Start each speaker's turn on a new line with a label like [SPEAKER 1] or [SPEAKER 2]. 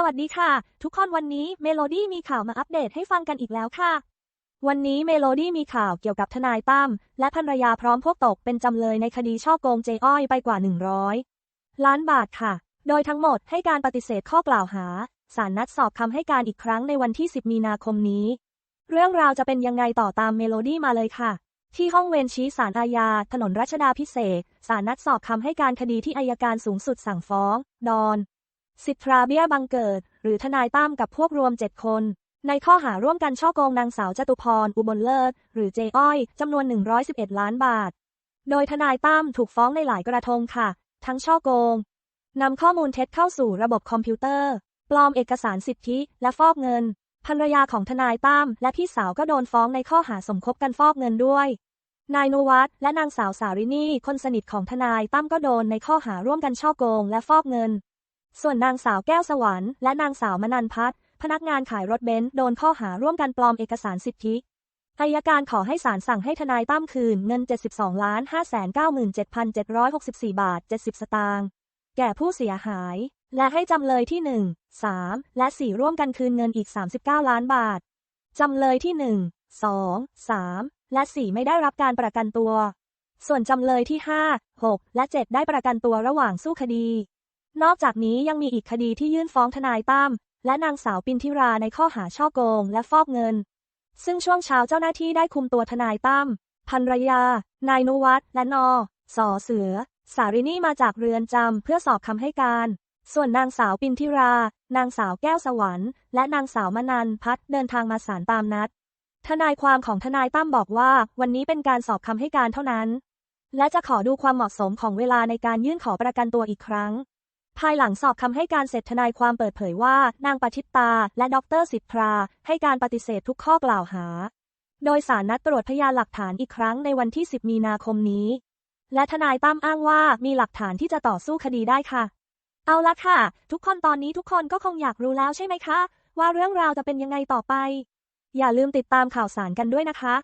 [SPEAKER 1] สวัสดีค่ะ ทุกคนวันนี้เมโลดี้มีข่าวมาอัปเดตให้ฟังกันอีกแล้วค่ะ วันนี้เมโลดี้มีข่าวเกี่ยวกับทนายตั้มและภรรยาพร้อมพวกตกเป็นจำเลยในคดีช่อโกงเจอ้อยไปกว่า 100 ล้านบาทค่ะ โดยทั้งหมดให้การปฏิเสธข้อกล่าวหาศาลนัดสอบคำให้การอีกครั้งในวันที่ 10 มีนาคมนี้ เรื่องราวจะเป็นยังไงต่อตามเมโลดี้มาเลยค่ะ ที่ห้องเวรชี้ศาลอาญา ถนนรัชดาพิเศษกศาลนัดสอบคำให้การคดีที่อายการสูงสุดสั่งฟ้อง ดอน สิทธาเบี้ยบังเกิด หรือทนายตั้มกับพวกรวม7คน ในข้อหาร่วมกันช่อโกงนางสาวจตุพร อุบลเลิศ หรือเจอ้อย จำนวน 111 ล้านบาท โดยทนายตั้มถูกฟ้องในหลายกระทงค่ะ ทั้งช่อโกงนำข้อมูลเท็จเข้าสู่ระบบคอมพิวเตอร์ ปลอมเอกสารสิทธิ และฟอกเงิน ภรรยาของทนายตั้มและพี่สาวก็โดนฟ้องในข้อหาสมคบกันฟอกเงินด้วย นายนวัฒน์และนางสาวสารินีคนสนิทของทนายตั้มก็โดนในข้อหาร่วมกันช่อโกง และฟอกเงิน ส่วนนางสาวแก้วสวรรค์และนางสาวมนันพัฒน์พนักงานขายรถเบนซ์โดนข้อหาร่วมกันปลอมเอกสารสิทธิอายการขอให้ศาลสั่งให้ทนายตั้มคืนเงิน 72ล้าน597,764 บาท 70 สตางค์แก่ผู้เสียหาย และให้จำเลยที่ 1 3 และ 4 ร่วมกันคืนเงินอีก 39 ล้านบาท จำเลยที่ 1 2 3 และ 4 ไม่ได้รับการประกันตัว ส่วนจำเลยที่ 5 6 และ 7 ได้ประกันตัวระหว่างสู้คดี นอกจากนี้ยังมีอีกคดีที่ยื่นฟ้องทนายตั้มและนางสาวปินทิราในข้อหาช่อโกงและฟอกเงิน ซึ่งช่วงเช้าเจ้าหน้าที่ได้คุมตัวทนายตั้มภรรยา นายนุวัฒน์และนอสอเสือ สารินีมาจากเรือนจำเพื่อสอบคำให้การ ส่วนนางสาวปินทิรา นางสาวแก้วสวรรค์ และนางสาวมนันพัฒน์เดินทางมาศาลตามนัด ทนายความของทนายตั้มบอกว่าวันนี้เป็นการสอบคำให้การเท่านั้น และจะขอดูความเหมาะสมของเวลาในการยื่นขอประกันตัวอีกครั้ง ภายหลังสอบคำให้การเสร็จทนายความเปิดเผยว่า นางปฏิตตา และดรสิทธาให้การปฏิเสธทุกข้อกล่าวหา โดยสารนัดตรวจพยานหลักฐานอีกครั้งในวันที่ 10 มีนาคมนี้ และทนายตั้มอ้างว่ามีหลักฐานที่จะต่อสู้คดีได้ค่ะ เอาละค่ะ ทุกคนตอนนี้ทุกคนก็คงอยากรู้แล้วใช่ไหมคะ ว่าเรื่องราวจะเป็นยังไงต่อไป อย่าลืมติดตามข่าวสารกันด้วยนะคะ